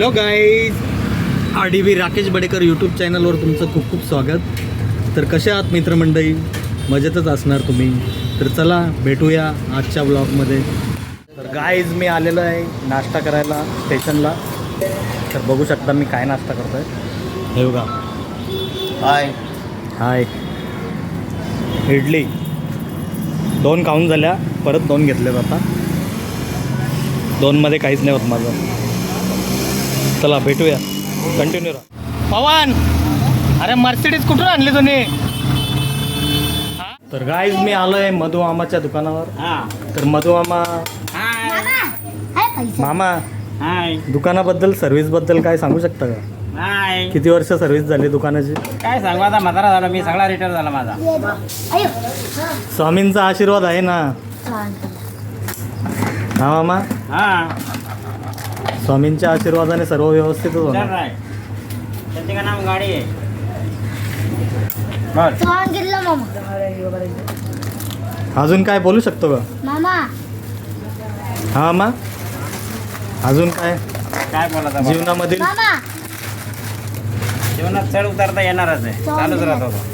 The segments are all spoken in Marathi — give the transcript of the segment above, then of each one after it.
Hello guys R D B Rakesh Badekar YouTube चॅनलवर तुमचं खूप खूप स्वागत. तर कसे आहात मित्रमंडळी? मजेतच असणार तुम्ही. तर चला भेटूया आजच्या ब्लॉगमध्ये तर गाईज मी आलेलो आहे नाश्ता करायला स्टेशनला. तर बघू शकता मी काय नाश्ता करतो आहे हे बघा. हाय. हाय. इडली. दोन खाऊन झाल्या परत दोन घेतलेत आता. दोनमध्ये काहीच नाही होत माझं. चला भेटूया. कंटिन्यू राहा. पवन! अरे मर्सिडीज कुठून आणली तुम्ही तर गाईज मी आलो आहे मधु मामाच्या दुकानावर तर मधु मामा मामा हाय दुकानाबद्दल सर्व्हिसबद्दल काय सांगू शकता का? हाय किती वर्ष सर्व्हिस झाली दुकानाची? काय सांगू आता म्हातारा झाला मी सगळा रिटायर झाला माझा. स्वामींचा आशीर्वाद आहे ना. हा मामा? हा. स्वामींच्या आशीर्वादाने सर्व व्यवस्थितच विचार होणार का नाम गाडी आहे? बर सांगितलं मामा. अजून काय बोलू शकतो का? मामा. हा मा. अजून काय? काय बोलायचं बा? जीवनामधील मामा. जीवनात चढ उतारता येणारच आहे. चालूच राहतो तो.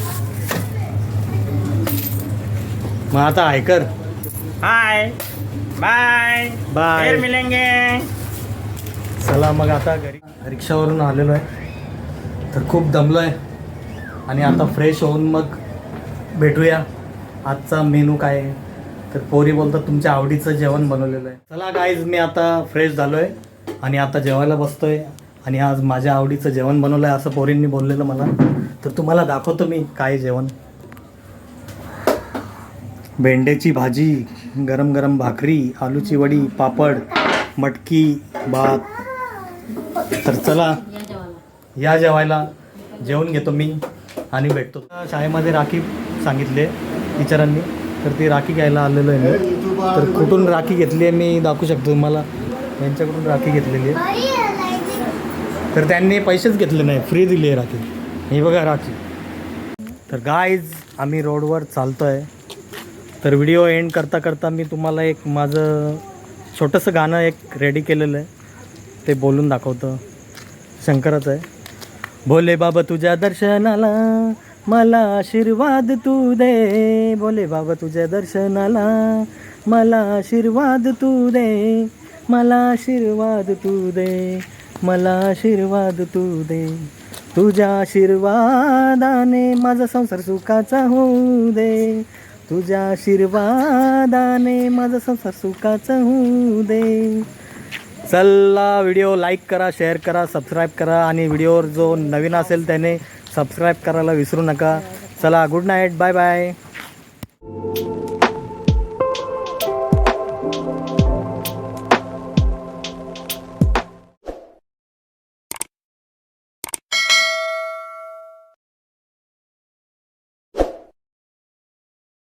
मग आता ऐकर हाय. बाय. बाय. फिर मिलेंगे. चला मग आता घरी. रिक्षावरून आलेलो आहे. तर खूप दमलो आहे. आणि आता फ्रेश होऊन मग भेटूया. आजचा मेनू काय आहे? तर पोरी बोलतात तुमच्या आवडीचं जेवण बनवलेलं आहे. चला गाईज मी आता फ्रेश झालो आहे आणि आता जेवायला बसतोय. आणि आज माझ्या आवडीचं जेवण बनवलं आहे असं पोरींनी बोललेलं मला. तर तुम्हाला दाखवतो मी काय जेवण. भेंड्याची भाजी गरम गरम भाकरी आलूची वडी पापड मटकी भात तर चला या जेवायला जेवून घेतो मी आणि भेटतो. शाळेमध्ये राखी सांगितले टीचरांनी तर ती राखी घ्यायला आलेलो आहे मी. तर कुठून राखी घेतली आहे मी दाखवू शकतो तुम्हाला. यांच्याकडून राखी घेतलेली आहे. तर त्यांनी पैसेच घेतले नाही फ्री दिली आहे राखी. ही बघा राखी. तर गाईज आम्ही रोडवर चालतो आहे तर व्हिडिओ एंड करता करता मी तुम्हाला एक माझं छोटंसं गाणं एक रेडी केलेलं आहे. ते बोलून दाखवतं. शंकराचं आहे. भोले बाबा तुझ्या दर्शनाला मला आशीर्वाद तू दे. भोले बाबा तुझ्या दर्शनाला मला आशीर्वाद तू दे. मला आशीर्वाद तू दे. मला आशीर्वाद तू दे. तुझ्या आशीर्वादाने माझा संसार सुखाचा होऊ दे. तुझ्या आशीर्वादाने माझा संसार सुखाचा होऊ दे. चला व्हिडिओ लाईक करा शेअर करा सबस्क्राईब करा आणि व्हिडिओवर जो नवीन असेल त्याने सबस्क्राईब करायला विसरू नका. चला गुड नाईट बाय बाय